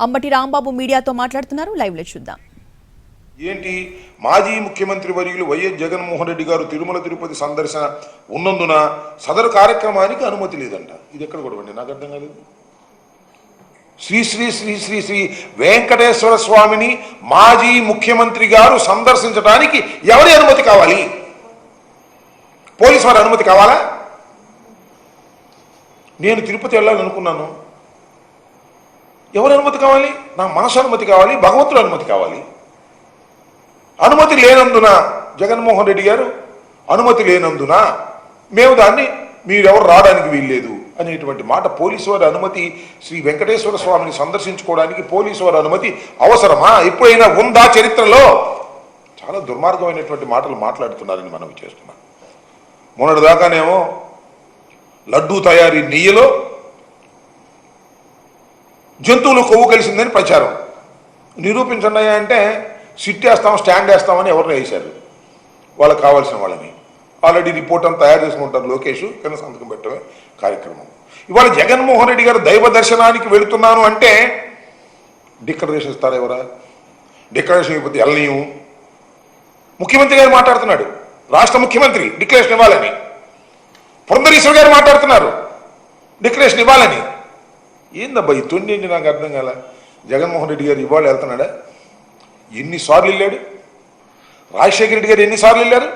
అంబటి రాంబాబు మీడియాతో మాట్లాడుతున్నారు. లైవ్లో చూద్దాం. ఏంటి? మాజీ ముఖ్యమంత్రి వర్యులు వైఎస్ జగన్మోహన్ రెడ్డి గారు తిరుమల తిరుపతి సందర్శన ఉన్నందున సదరు కార్యక్రమానికి అనుమతి లేదంట. ఇది ఎక్కడ కూడా నాకు అర్థం కాలేదు. శ్రీ శ్రీ శ్రీ శ్రీ శ్రీ వెంకటేశ్వర స్వామిని మాజీ ముఖ్యమంత్రి గారు సందర్శించడానికి ఎవరి అనుమతి కావాలి? పోలీసు వారి అనుమతి కావాలా? నేను తిరుపతి వెళ్ళాలనుకున్నాను. ఎవరి అనుమతి కావాలి? నా మనసు అనుమతి కావాలి భగవంతుడు అనుమతి కావాలి. అనుమతి లేనందున జగన్మోహన్ రెడ్డి గారు అనుమతి లేనందున మేము దాన్ని మీరెవరు రావడానికి వీల్లేదు అనేటువంటి మాట పోలీసు వారి అనుమతి శ్రీ వెంకటేశ్వర స్వామిని సందర్శించుకోవడానికి పోలీసు వారి అనుమతి అవసరమా? ఎప్పుడైనా ఉందా చరిత్రలో? చాలా దుర్మార్గమైనటువంటి మాటలు మాట్లాడుతున్నారని మనం చేస్తున్నాం మొన్నటి దాకానేమో లడ్డూ తయారీ నెయ్యిలో జంతువులు కొవ్వు కలిసిందని ప్రచారం. నిరూపించండి అంటే సిట్ వేస్తాం స్టాండ్ వేస్తామని ఎవరిని వేశారు? వాళ్ళకి కావాల్సిన వాళ్ళని. ఆల్రెడీ రిపోర్ట్ అంతా తయారు చేసుకుంటారు లోకేష్ కానీ సంతకం పెట్టడమే కార్యక్రమం. ఇవాళ జగన్మోహన్ రెడ్డి గారు దైవ దర్శనానికి వెళుతున్నాను అంటే డిక్లరేషన్ ఇస్తారు ఎవరా? డిక్లరేషన్ ఇవ్వకపోతే వెళ్ళనీయం ముఖ్యమంత్రి గారు మాట్లాడుతున్నాడు. రాష్ట్ర ముఖ్యమంత్రి డిక్లరేషన్ ఇవ్వాలని. పురంధరీశ్వర్ గారు మాట్లాడుతున్నారు. డిక్లరేషన్ ఇవ్వాలని. ఏందబ్బా ఈ తొండి ఏంటి నాకు అర్థం కాల? జగన్మోహన్ రెడ్డి గారు ఇవాళ వెళ్తున్నాడా? ఎన్నిసార్లు వెళ్ళాడు? రాజశేఖర రెడ్డి గారు ఎన్నిసార్లు వెళ్ళారు?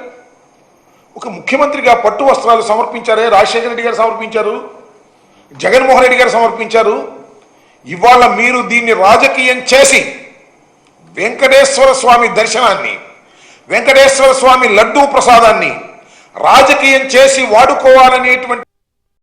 ఒక ముఖ్యమంత్రిగా పట్టు వస్త్రాలు సమర్పించారే రాజశేఖర రెడ్డి గారు సమర్పించారు? జగన్మోహన్ రెడ్డి గారు సమర్పించారు? ఇవాళ మీరు దీన్ని రాజకీయం చేసి వెంకటేశ్వర స్వామి దర్శనాన్ని వెంకటేశ్వర స్వామి లడ్డూ ప్రసాదాన్ని రాజకీయం చేసి వాడుకోవాలనేటువంటి